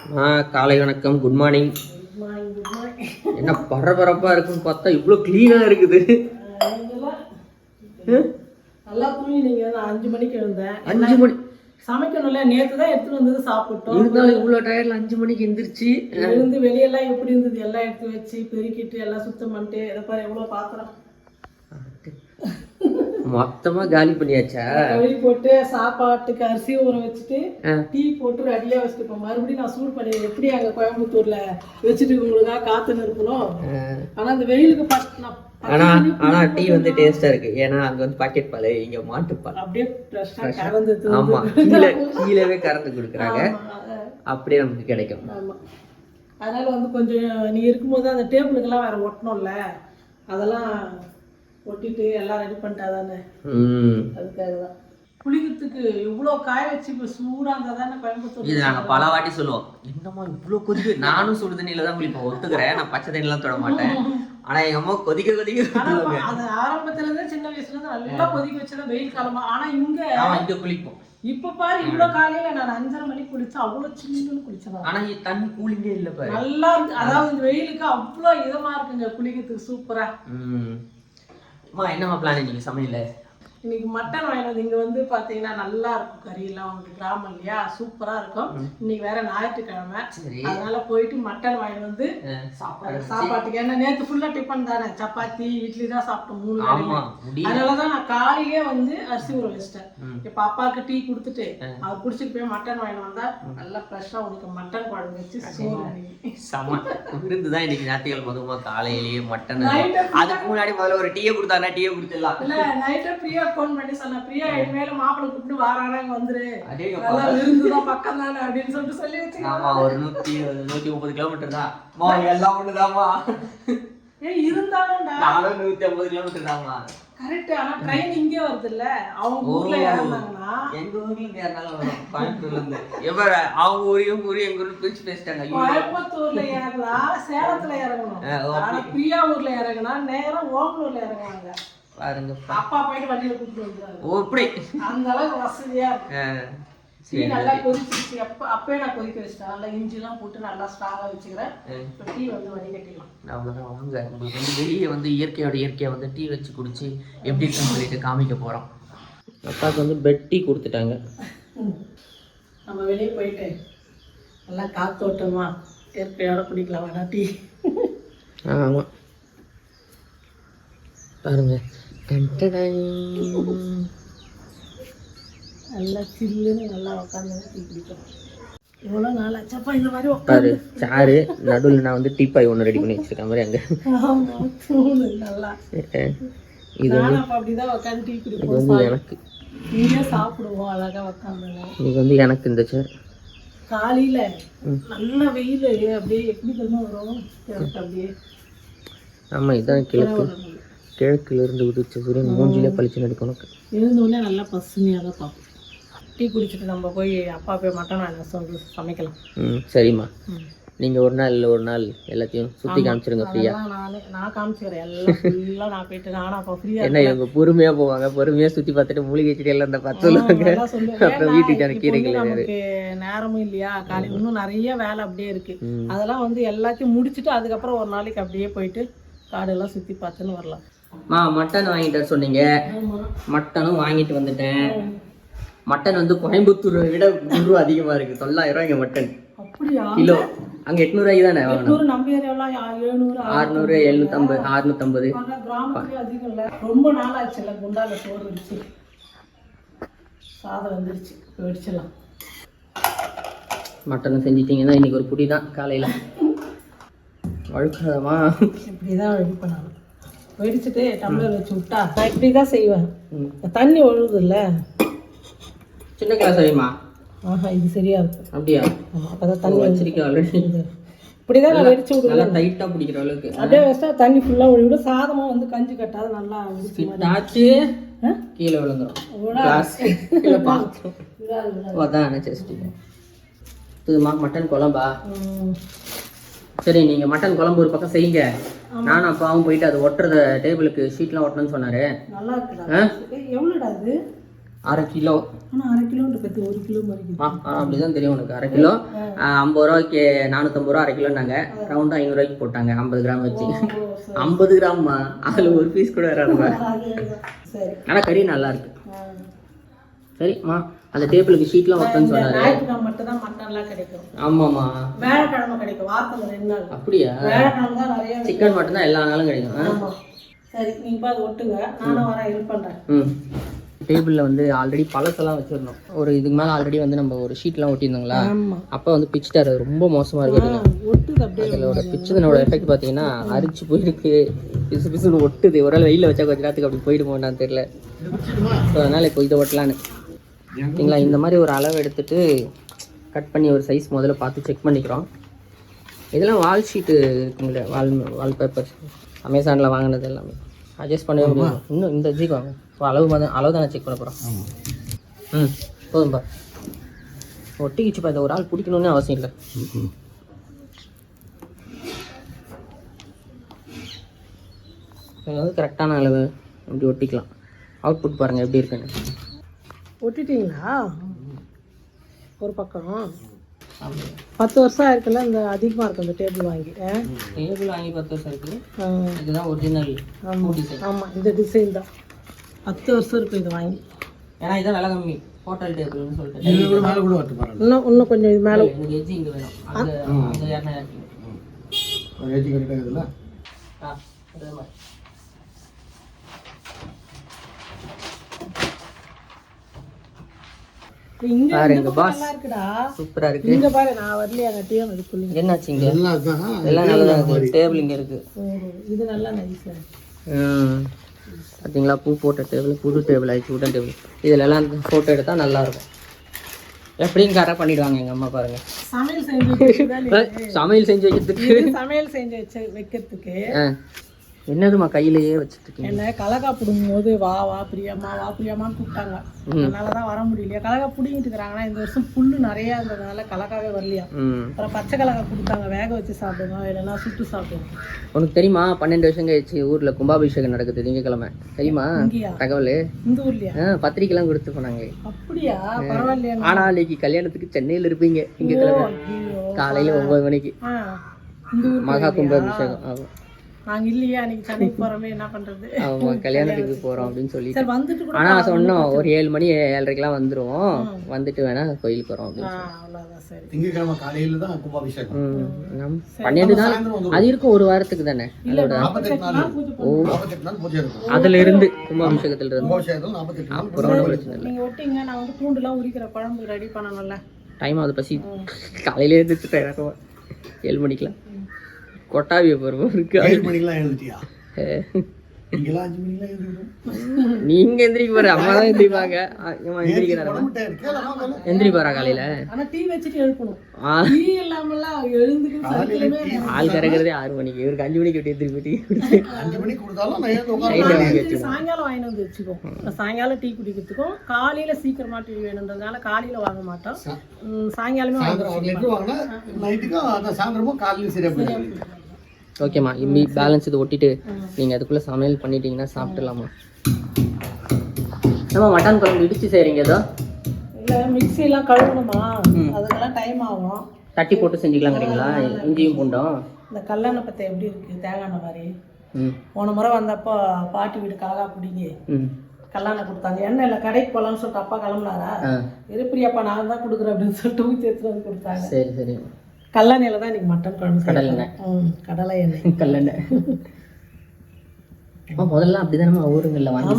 ஆ காலை வணக்கம் good morning என்ன பரபரப்பா இருக்குன்னு பார்த்தா இவ்வளோ க்ளீனா இருக்குது? நல்லா தூங்கினீங்க. நான் அஞ்சு மணிக்கு எழுந்தேன். அஞ்சு மணி சமைக்கணும்ல நேத்து தான் எடுத்துட்டு வந்தது சாப்பிட்டோம். இருந்தாலும் இவ்வளோ டயர்ல அஞ்சு மணிக்கு எந்திரிச்சு எழுந்து வெளியெல்லாம் எப்படி இருந்தது? எல்லாம் எடுத்து வச்சு பெருக்கிட்டு எல்லாம் சுத்தம் பண்ணிட்டு இதை பாரு எவ்வளவு பாத்திரம்? மொத்தமா காலி பண்ணியாச்சா? கழுவி போட்டு சாப்பாட்டுக்கு அரிசி ஊற வச்சுட்டு. டீ போட்டு ரெடியா வச்சுட்டு இப்போ மறுபடியும் நான் சூடு பண்ணி எப்படி அங்க கோயம்புத்தூர்ல வச்சுட்டு உங்களுக்காக காத்துன்னு இருக்கணும். ஆனா அந்த வெயிலுக்கு நான் ஆனா ஆனா டீ வந்து டேஸ்டா இருக்கு. ஏன்னா அங்க வந்து பாக்கெட் பால் இங்க மாட்டுப்பால் அப்படியே ஃப்ரெஷ்ஷாக கலந்து ஆமா கீழே கீழவே கறந்து கொடுக்குறாங்க. அப்படியே நமக்கு கிடைக்கும். அதனால வந்து கொஞ்சம் நீ இருக்கும்போது அந்த டேபிளுக்கெல்லாம் வேற ஒட்டணும்ல? அதெல்லாம் ஒட்டிட்டு எல்லாம் ரெடி பண்ணிட்டா தானே அதுக்காக தான் குளிக்கிறதுக்கு இவ்வளோ காய வச்சு இப்போ சூடாக இருந்தால் தானே கோயம்புத்தூர் இது நாங்க பல வாட்டி சொல்லுவோம். என்னம்மா இவ்வளவு கொதிக்கு? நானும் சுடு தண்ணியில தான் குளிப்பேன் ஒத்துக்கிறேன். நான் பச்சை தண்ணிலாம் தொட மாட்டேன். ஆனா எங்க அம்மா கொதிக்க கொதிக்க ஊத்துவாங்க. அது ஆரம்பத்துல இருந்தே சின்ன வயசுல இருந்து நல்லா கொதிக்க வச்சுதான் வெயில் காலமா. ஆனா இங்க ஆமா இங்க குளிப்போம் இப்ப பாரு இவ்வளவு காலையில நான் அஞ்சரை மணிக்கு குளிச்சா அவ்வளவு சில்லுன்னு குளிச்சதா ஆனா தண்ணி கூலிங்கே இல்ல பாரு. நல்லா இருக்கு. அதாவது இந்த வெயிலுக்கு அவ்வளவு இதமா இருக்குங்க குளிக்கிறதுக்கு சூப்பரா. அம்மா என்னம்மா பிளான் இன்னைக்கு சமையல? இன்னைக்கு மட்டன் வாங்கினது இங்க வந்து பாத்தீங்கன்னா நல்லா இருக்கும். கறி எல்லாம் உங்களுக்கு கிராமம் இல்லையா? சூப்பரா இருக்கும். இன்னைக்கு வேற ஞாயிற்றுக்கிழமை. அதனால போயிட்டு மட்டன் வாங்கிட்டு வந்து சாப்பாடு சாப்பாட்டுக்கு. ஏன்னா நேத்து ஃபுல்லா டிஃபன் தானே. சப்பாத்தி இட்லி தான் சாப்பிட்டோம் மூணு முடி அதனாலதான் நான் காலையிலே வந்து அரிசி ஊற வச்சிட்டேன். இப்ப அப்பாவுக்கு டீ கொடுத்துட்டு அவர் குடிச்சிட்டு போய் மட்டன் வாங்கிட்டு வந்தா நல்லா ஃப்ரெஷ்ஷா உனக்கு மட்டன் குழம்பு வச்சு சோறு. செம விருந்து தான் இன்னைக்கு ஞாயிற்றுக்கிழமை மதுமா காலையிலேயே மட்டன். அதுக்கு முன்னாடி முதல்ல ஒரு டீயை கொடுத்தாங்க டீயை கொடுத்துடலாம். இல்ல நைட்டு பிரியா ஃபோன் பண்ணி சொன்னேன் பிரியா இனிமேல மாப்பிள்ளை கூப்பிட்டு வாரானா இங்க வந்துரு. நல்லா விருந்துதான் பக்கம் தானே அப்படின்னு சொல்லிட்டு சொல்லி வச்சு ஆமா ஒரு நூத்தி நூத்தி முப்பது கிலோமீட்டர் தான். எல்லாம் ஒண்ணுதாம்மா. ஏய் இருந்தாலும்டா. நானும் நூத்தி ஐம்பது கிலோமீட்டர் தாம்மா. கரெக்ட் ஆனா ட்ரெயின் இங்கே வருது இல்ல அவங்க ஊர்ல இறந்தாங்கன்னா. எங்க ஊர்ல இருந்து வரும். கோயம்புத்தூர்ல இருந்து. எவ்வளவு அவங்க ஊரையும் ஊரையும் எங்க ஊர்ல பிரிச்சு பேசிட்டாங்க. கோயம்புத்தூர்ல ஏறனா சேலத்துல இறங்கணும். பிரியா ஊர்ல இறங்கினா நேரா ஓமலூர்ல இறங்குவாங்க. பாருங்க அப்பா போயிட்டு வண்டியில கூப்பிட்டு ஓ இப்படி. அந்த அளவுக்கு வசதியா இருக்கு. டீ நல்லா கொதிச்சிருச்சு. அப்ப அப்பவே நான் கொதிக்க வச்சிட்டேன். நல்லா இஞ்சி எல்லாம் போட்டு நல்லா ஸ்ட்ராங்கா வச்சுக்கிறேன். இப்ப டீ வந்து வடிகட்டிடலாம் அவ்வளோதான் வாங்க. உங்களுக்கு வந்து வெளியே வந்து இயற்கையோட இயற்கையை வந்து டீ வச்சு குடிச்சு எப்படி இருக்குன்னு சொல்லிட்டு காமிக்க போகிறோம் அப்பாவுக்கு வந்து பெட் டீ கொடுத்துட்டாங்க. நம்ம வெளியே போயிட்டு நல்லா காத்தோட்டமா இயற்கையோட குடிக்கலாம். வேணா டீ. ஆமாம் பாருங்க. நல்லா சில்லுன்னு நல்லா உட்காந்து டீ குடிக்கலாம் எவ்வளோ நாள். ஆச்சப்பா இந்த மாதிரி பாரு சாரு நடுவில் நான் வந்து டீப்பாய் ஒன்று ரெடி பண்ணி வச்சிருக்கேன் மாதிரி அங்கே. நல்லா. இது நானும் அப்ப அப்படிதான் உட்காந்து டீ இது குடிப்போம் வந்து எனக்கு. இங்கே சாப்பிடுவோம் இது வந்து எனக்கு இந்த சேர் காலையில நல்ல வெயில் அப்படியே எப்படி தெரியுமா வரும்? அப்படியே. ஆமாம் இதான் கிழக்கு. கிழக்குல இருந்து உதிச்ச சூரியன் மூஞ்சிலே பளிச்சு நடிக்கும் உனக்கு. எழுந்த உடனே நல்லா பசுமையாக தான் பார்ப்போம். டீ குடிச்சிட்டு நம்ம போய் அப்பா போய் மட்டன் வாங்க சொல்லி சமைக்கலாம். ம் சரிம்மா. நீங்கள் ஒரு நாள் இல்லை ஒரு நாள் எல்லாத்தையும் சுற்றி காமிச்சிருங்க ஃப்ரீயாக நானே நான் காமிச்சுக்கிறேன். எல்லாம் நான் போயிட்டு நானும் அப்போ ஃப்ரீயாக என்ன இவங்க பொறுமையா போவாங்க? பொறுமையா சுத்தி பார்த்துட்டு மூலிகை செடி எல்லாம் இந்த பார்த்து சொல்லுவாங்க அப்புறம் வீட்டுக்கு நமக்கு நேரமும் இல்லையா? காலை இன்னும் நிறைய வேலை அப்படியே இருக்கு. ம். அதெல்லாம் வந்து எல்லாத்தையும் முடிச்சுட்டு அதுக்கப்புறம் ஒரு நாளைக்கு அப்படியே போயிட்டு காடெல்லாம் சுற்றி பார்த்துன்னு வரலாம். மா மட்டன் வாங்கிட்டு சொன்னீங்க. மட்டனும் வாங்கிட்டு வந்துட்டேன். மட்டன் வந்து கோயம்புத்தூரை விட நூறு அதிகமா இருக்கு. தொள்ளாயிரம் ரூபாய் இங்க மட்டன். அப்படியா? கிலோ. அங்க தானே வாங்கணும்? எட்நூறு நம்ம ஏரியாவெல்லாம் எழுநூறு அறுநூறு. எழுநூத்தம்பது அறுநூத்தம்பது. ரொம்ப நாள் ஆச்சுல்ல குண்டால சோறு இருந்துச்சு சாதம் வந்துருச்சு. வெடிச்சிடலாம். மட்டன் செஞ்சிட்டீங்கன்னா இன்னைக்கு ஒரு புடி தான் காலையில. வழுக்காதமா இப்படி தான் ரெடி பண்ணணும் வெடிச்சிட்டு டம்ளர் வச்சு விட்டா நான் இப்படி தான் செய்வேன் தண்ணி ஒழுகுது இல்லை சின்ன கிளாஸ் வைமா ஆஹா இது சரியா இருக்கும் அப்படியா? ஆமாம் அப்போ தான் தண்ணி வச்சிருக்கேன் ஆல்ரெடி இப்படி தான் நான் வெடிச்சு விடுவேன். டைட்டா பிடிக்கிற அளவுக்கு. அப்படியே வச்சா தண்ணி ஃபுல்லாக ஒழுவிடும் சாதமும் வந்து கஞ்சி கட்டாத நல்லா ஆச்சு? கீழே விழுந்துரும். விடா. கிளாஸ் கீழே அதான் இதுமா மட்டன் குழம்பா. சரி நீங்க மட்டன் குழம்பு ஒரு பக்கம் செய்யுங்க. நானும் அப்பாவும் போயிட்டு அது ஒட்டுறத டேபிளுக்கு ஷீட்லாம் ஒட்டணும்னு சொன்னாரு. நல்லா எவ்வளோடா அரை கிலோ. அரை ஒரு கிலோ அப்படிதான் தெரியும் உனக்கு. அரை கிலோ. ஐம்பது ரூபாய்க்கு நானூற்றம்பது ரூபா அரை கிலோன்னாங்க. ரவுண்டாக ஐநூறுரூவாய்க்கு போட்டாங்க ஐம்பது கிராம் வச்சு. ஐம்பது கிராம்மா? அதில் ஒரு பீஸ் கூட வராதுமா? சரி. ஆனால் கறி நல்லா இருக்கு. சரிம்மா அந்த டேபிளுக்கு ஷீட்லாம் ஒருத்தன்னு சொன்னாரு. ஞாயிற்றுக்கிழமை மட்டும் தான் மட்டன்லாம் கிடைக்கும். ஆமாம்மா. வேலைக்கிழமை கிடைக்கும். வாரத்தில் ரெண்டு நாள். அப்படியா? வேலைக்கிழமை தான் நிறைய சிக்கன் மட்டும்தான் எல்லா நாளும் கிடைக்கும்? ஆமாம் சரி நீங்கள் பார்த்து ஒட்டுங்க. நானும் வரேன் ஹெல்ப் பண்ணுறேன் ம். டேபிளில் வந்து ஆல்ரெடி பழசெல்லாம் வச்சுருந்தோம் ஒரு இதுக்கு மேலே ஆல்ரெடி வந்து நம்ம ஒரு ஷீட்லாம் ஒட்டியிருந்தோங்களா ஆமாம் அப்போ வந்து பிச்சுட்டாரு அது ரொம்ப மோசமாக அப்படியே அதோட பிச்சதனோட எஃபெக்ட் பார்த்தீங்கன்னா அரிச்சு போயிருக்கு. பிசு பிசுன்னு ஒட்டுது. ஒரு நாள் வெயிலில் வச்சா கொஞ்ச நேரத்துக்கு அப்படி போயிடுமோன்னு தெரியல. ஸோ அதனால் இப்போ இதை ஒட்டலான்னு. சரிங்களா இந்த மாதிரி ஒரு அளவு எடுத்துட்டு கட் பண்ணி ஒரு சைஸ் முதல்ல பார்த்து செக் பண்ணிக்கிறோம். இதெல்லாம் வால் ஷீட்டு இருக்குங்களே வால் வால் பேப்பர்ஸ் அமேசானில் வாங்கினது எல்லாமே. அட்ஜஸ்ட் பண்ணவே முடியும் இன்னும் இந்த ஜிக்கு வாங்க இப்போ அளவு தான் அளவு தானே செக் பண்ண போகிறோம் ம் போதும்பா ஒட்டிக்கிச்சுப்பா இதை ஒரு ஆள் பிடிக்கணும்னு அவசியம் இல்லை. இது வந்து கரெக்டான அளவு. அப்படி ஒட்டிக்கலாம். அவுட்புட் பாருங்கள் எப்படி இருக்குன்னு. ஒட்டிட்டீங்களா? ஒரு பக்கம். பத்து வருஷம் ஆயிருக்குல்ல இந்த அதிகமாக இருக்கும் இந்த டேபிள் வாங்கி. ஆ? டேபிள் வாங்கி பத்து வருஷம் இருக்குது ஆ. இதுதான் ஒரிஜினல் ஆமாம் இந்த டிசைன் தான். பத்து வருஷம் இருக்கும் இது வாங்கி. ஏன்னா இதான் விலை கம்மி. ஹோட்டல் டேபிள்னு சொல்லிட்டு. மேலே கூட வரட்டு பாருங்க இன்னும் இன்னும் கொஞ்சம் இது மேலே. எஜ்ஜி இங்கே வேணும். அந்த அந்த இரநூறு. ஆ அதே மாதிரி. இங்க பாரு எங்க பாஸ் இருக்கு. இங்க பாரு நான் வரலையா கட்டியும் அதுக்குள்ள என்னாச்சு இங்கே? எல்லாம் நல்லா இருக்கு. டேபிள் இங்கே இருக்கு. இது நல்லா நைஸா ம். பார்த்தீங்களா பூ போட்ட டேபிள் புது டேபிள் ஆயிடுச்சு உடன் டேபிள் இதில் எல்லாம் ஃபோட்டோ எடுத்தால் நல்லா இருக்கும் எப்படியும் கரெக்டாக பண்ணிடுவாங்க எங்கள் அம்மா பாருங்க. சமையல் செஞ்சு? சமையல் செஞ்சு வைக்கிறதுக்கு. சமையல் செஞ்சு வச்சு வைக்கிறதுக்கு. ஆ என்னதும்மா கையிலேயே வச்சுட்டு என்ன கலகா பிடுங்கும் போது வா வா பிரியாமா வா பிரியாமான்னு கூப்பிட்டாங்க. அதனால தான் வர முடியலையா. கலகா பிடிங்கிட்டு இருக்கிறாங்கன்னா இந்த வருஷம் புல்லு நிறைய இருந்ததுனால கலகாவே வரலையா? அப்புறம் பச்சை கலகா கொடுத்தாங்க. வேக வச்சு சாப்பிடுங்க இல்லைன்னா சுட்டு சாப்பிடுங்க. உனக்கு தெரியுமா பன்னெண்டு வருஷம் கழிச்சு ஊரில் கும்பாபிஷேகம் நடக்குது திங்கக்கிழமை. தெரியுமா தகவல்? இந்த ஊர்லயா? பத்திரிக்கைலாம் கொடுத்து போனாங்களே அப்படியா? பரவாயில்லையா. ஆனா நாளைக்கு கல்யாணத்துக்கு சென்னையில் இருப்பீங்க திங்கக்கிழமை. காலையில் ஒம்பது மணிக்கு. மகா கும்பாபிஷேகம் ஆமாம் நாங்க இல்லையா? அன்னைக்கு சென்னைக்கு போறோமே என்ன பண்றது? ஆமாம் கல்யாணத்துக்கு போகிறோம் அப்படின்னு சொல்லி சரி வந்துட்டு கூட ஆனால் சொன்னோம் ஒரு ஏழு மணி ஏழரைக்கெல்லாம் வந்துருவோம். வந்துட்டு வேணா கோயிலுக்கு வரோம் அப்படின்னு ஆ, அவ்வளவுதான் சரி. திங்கக்கிழமை காலையில் தான் கும்பாபிஷேகம். ம், நம் பன்னெண்டு நாள் அது இருக்கும் ஒரு வாரத்துக்கு தானே? அதோட. நாற்பத்தெட்டு நாள் நாற்பத்தெட்டு நாள் பூஜை இருக்கும். அதுல இருந்து கும்பாபிஷேகத்துல இருந்து. அப்புறம் ஒன்றும் பிரச்சனை இல்லை. நீங்க ஒட்டிங்க நான் வந்து பூண்டுலாம் உரிக்கிற குழம்பு ரெடி பண்ணணும்ல. டைம் ஆகுது பசி. காலையில எழுந்திரிச்சு இறக்குவோம் ஏழு மணிக்கெலாம் கொட்டாவிய பருவம் இருக்கு. ஏழு மணிக்கெல்லாம் அஞ்சு மணிக்கெல்லாம் நீங்க எந்திரிக்க போற அம்மா தான் எந்திரிப்பாங்க. இவன் எந்திரிக்கிறாரா? காலையில? ஆனா டீ வச்சுட்டு எழுப்பணும். ஆ. டீ இல்லாமலாம் எழுந்துக்கு சைக்கிளுமே ஆள் கறக்கிறதே ஆறு மணிக்கு. இவருக்கு அஞ்சு மணிக்கு எப்படி எந்திரிப்பு டீ குடிச்சு அஞ்சு மணிக்கு கொடுத்தாலும் சாயங்காலம் வாங்கிட்டு வந்து வச்சுக்கோ சாயங்காலம் டீ குடிக்கிறதுக்கும் காலையில சீக்கிரமா டீ வேணுன்றதுனால காலையில வாங்க மாட்டோம். சாயங்காலமே வாங்கி நைட்டுக்கும் சாயந்தரமும் காலையிலும் சரியா போயிடும் ஓகேம்மா இம்மி பேலன்ஸ் இது ஒட்டிட்டு நீங்க அதுக்குள்ள சமையல் பண்ணிட்டீங்கன்னா சாப்பிட்டுலாமா நம்ம மட்டன் குழம்பு இடிச்சு செய்றீங்க ஏதோ? இல்ல மிக்ஸி எல்லாம் கழுவணுமா? அதுக்கெல்லாம் டைம் ஆகும். தட்டி போட்டு செஞ்சுக்கலாங்கிறீங்களா? இஞ்சியும் பூண்டும்? இந்த கல்லெண்ணெய் பத்தை எப்படி இருக்கு? தேங்காய் மாதிரி. போன முறை வந்தப்போ பாட்டி வீடு கலகா பிடிங்கி கல்லாண்ணெய் கொடுத்தாங்க. எண்ணெய் இல்லை கடைக்கு போகலான்னு சொல்லிட்டு அப்பா கிளம்புனாரா? இருப்பிரியாப்பா நான் தான் கொடுக்குறேன் அப்படின்னு சொல்லிட்டு ஊற்றி எடுத்துட்டு வந்து கொடுத்தாங்க. சரி சரி. கல்லெண்ணெயில் தான் இன்னைக்கு மட்டன் குழம்பு கடலை. ம் கடலை எண்ணெய். கல்லெண்ணெய் முதல்ல அப்படிதானே ஊருங்களில் வாங்கி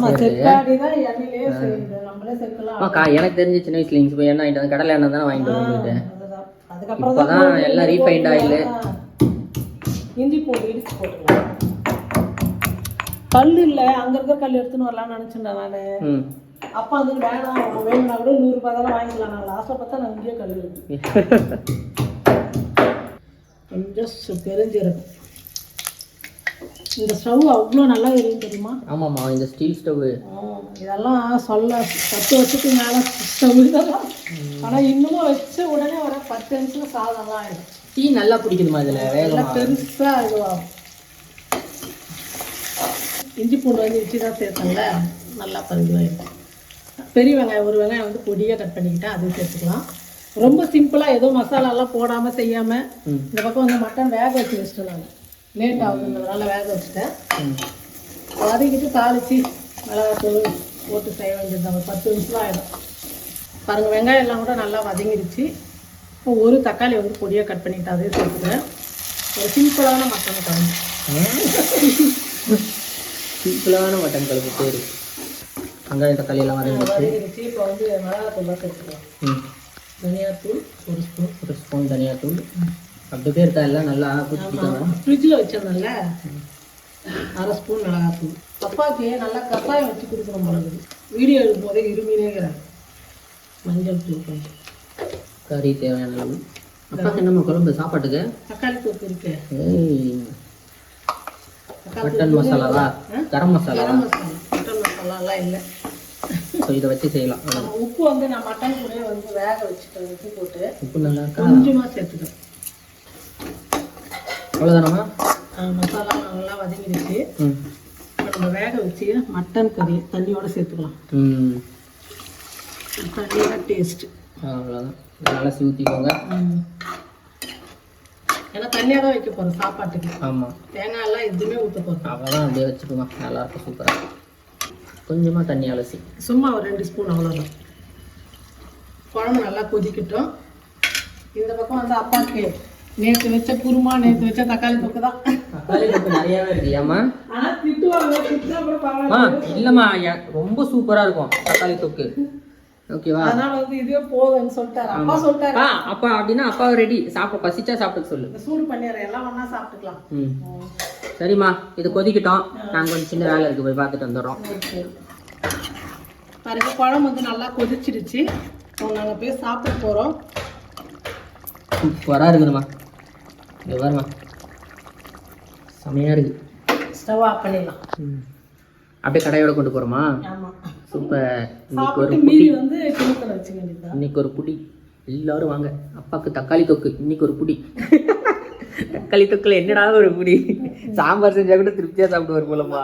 எனக்கு தெரிஞ்ச சின்ன வயசுல இங்கே போய் எண்ணெய் வாங்கிட்டு வந்து கடலை எண்ணெய் தானே வாங்கிட்டு இப்போதான் எல்லாம் ரீஃபைண்ட் ஆயில் இஞ்சி பூண்டு இடிச்சு போட்டுக்கலாம். கல் இல்லை. அங்க இருக்க கல் எடுத்துன்னு வரலாம்னு நினைச்சேன்டா நானு. அப்பா வந்து வேணாம். வேணும்னா கூட நூறு ரூபாய் தானே வாங்கிக்கலாம். நான் லாஸ்ட்டில் பார்த்தா நான் இங்கேயே கல் இருக்கு. கொஞ்சம் தெரிஞ்சிருக்கும். இந்த ஸ்டவ் அவ்வளோ நல்லா எரியும் தெரியுமா? ஆமாம்மா இந்த ஸ்டீல் ஸ்டவ் இதெல்லாம் சொல்ல பத்து வருஷத்துக்கு மேலே ஸ்டவ் இதெல்லாம். ஆனால் இன்னமும் வச்ச உடனே வர பத்து நிமிஷம் சாதம்லாம் ஆயிடும். டீ நல்லா பிடிக்குதுமா இதில்? வேகமா. நல்லா பெருசாக இதுவாகும். இஞ்சி பூண்டு வந்து இஞ்சி தான் சேர்த்தோம்ல நல்லா பதிவாயிடும் பெரிய வெங்காயம் ஒரு வெங்காயம் வந்து பொடியாக கட் பண்ணிக்கிட்டேன் அது சேர்த்துக்கலாம். ரொம்ப சிம்பிளாக ஏதோ மசாலாலாம் போடாமல் செய்யாமல். இந்த பக்கம் வந்து மட்டன் வேக வச்சு வச்சிட்டேன் நான். லேட் ஆகுதுன்றதுனால வேக வச்சுட்டேன். வதக்கிட்டு தாளித்து மிளகாத்தூள் போட்டு செய்ய வேண்டியது ஒரு பத்து நிமிஷம் ஆகிடும் பாருங்கள் வெங்காயம் எல்லாம் கூட நல்லா வதங்கிடுச்சு. இப்போ ஒரு தக்காளி வந்து பொடியாக கட் பண்ணிட்டு அதே சேர்த்துக்கிறேன். ஒரு சிம்பிளான மட்டன் குழம்பு. சிம்பிளான மட்டன் குழம்பு பேர் வெங்காயம் தக்காளி எல்லாம் வதங்கிடுச்சு. இப்போ வந்து மிளகாத்தூள் சேர்த்துக்கலாம் தனியாத்தூள் ஒரு ஸ்பூன் ஒரு ஸ்பூன் தனியாத்தூள். அப்படியே இருக்கா எல்லாம் நல்லா ஃப்ரிட்ஜில் வச்சிருந்தேன்ல அரை ஸ்பூன் மிளகாத்தூள். அப்பாவுக்கு நல்லா கஷாயம் வச்சு கொடுக்கணும் போலது வீடியோ எடுக்கும் போதே இருமினேங்கிறாங்க. மஞ்சள் தூள் கொஞ்சம். கறி தேவையான அளவு. அப்பாவுக்கு என்னம்மா குழம்பு? சாப்பாட்டுக்கு? தக்காளி தொக்கு இருக்கு. மட்டன் மசாலாவா? கரம் மசாலாவா? கரம் மசாலா. மட்டன் மசாலாலாம் இல்லை. ஸோ இதை வச்சு செய்யலாம். உப்பு வந்து நான் மட்டன் கூட வந்து வேக வச்சுட்டேன் உப்பு போட்டு உப்பு நல்லா கொஞ்சமாக சேர்த்துட்டேன் அவ்வளோதானம்மா மசாலா நல்லா வதங்கிடுச்சு. இப்போ நம்ம வேக வச்சு மட்டன் கறி தண்ணியோட சேர்த்துக்கலாம். தண்ணியோட டேஸ்ட்டு அவ்வளோதான் நல்லா ஊற்றிக்கோங்க ஏன்னா தண்ணியாக தான் வைக்க போகிறோம் சாப்பாட்டுக்கு. ஆமாம் தேங்காய் எல்லாம் எதுவுமே ஊற்ற போகிறோம் அவ்வளோதான் அப்படியே வச்சுக்கோமா நல்லா இருக்கும் சூப்பராக கொஞ்சமாக தண்ணி அலசி. சும்மா ஒரு ரெண்டு ஸ்பூன் அவ்வளோதான் குழம்பு நல்லா கொதிக்கட்டும். இந்த பக்கம் வந்து அப்பாவுக்கு நேற்று வச்ச குருமா நேற்று வச்ச தக்காளி தொக்கு தான் தக்காளி தொக்கு நிறையாவே இருக்கு ஏம்மா? ஆனால் திட்டுவாங்க இல்லைம்மா ரொம்ப சூப்பராக இருக்கும் தக்காளி தொக்கு. ஓகேவா? அதனால வந்து இதுவே போதும்னு சொல்லிட்டாரு. அப்பா சொல்லிட்டாரு. அப்பா அப்படின்னா அப்பா ரெடி சாப்பிட பசிச்சா சாப்பிட சொல்லு. சூடு பண்ணிடுறேன் எல்லாம் ஒன்றா சாப்பிட்டுக்கலாம். ம். சரிம்மா இது கொதிக்கிட்டோம். நாங்கள் கொஞ்சம் சின்ன வேலை இருக்குது போய் பார்த்துட்டு வந்துடுறோம். பாருங்க குழம்பு வந்து நல்லா கொதிச்சிடுச்சு இப்போ நாங்கள் போய் சாப்பிட போகிறோம் சூப்பராக இருக்குதும்மா. இது பாருமா செமையாக இருக்குது ஸ்டவ் ஆஃப் பண்ணிடலாம். அப்படியே கடையோட கொண்டு போகிறோமா ஆமாம் சூப்பர் இன்னைக்கு ஒரு மீதி வந்து கிணத்துல வச்சுக்க வேண்டியதுதான். இன்னைக்கு ஒரு புடி எல்லாரும் வாங்க. அப்பாவுக்கு தக்காளி தொக்கு. இன்னைக்கு ஒரு புடி தக்காளி தொக்குல என்னடா ஒரு புடி சாம்பார் செஞ்சா கூட திருப்தியா சாப்பிடுவார் போலப்பா.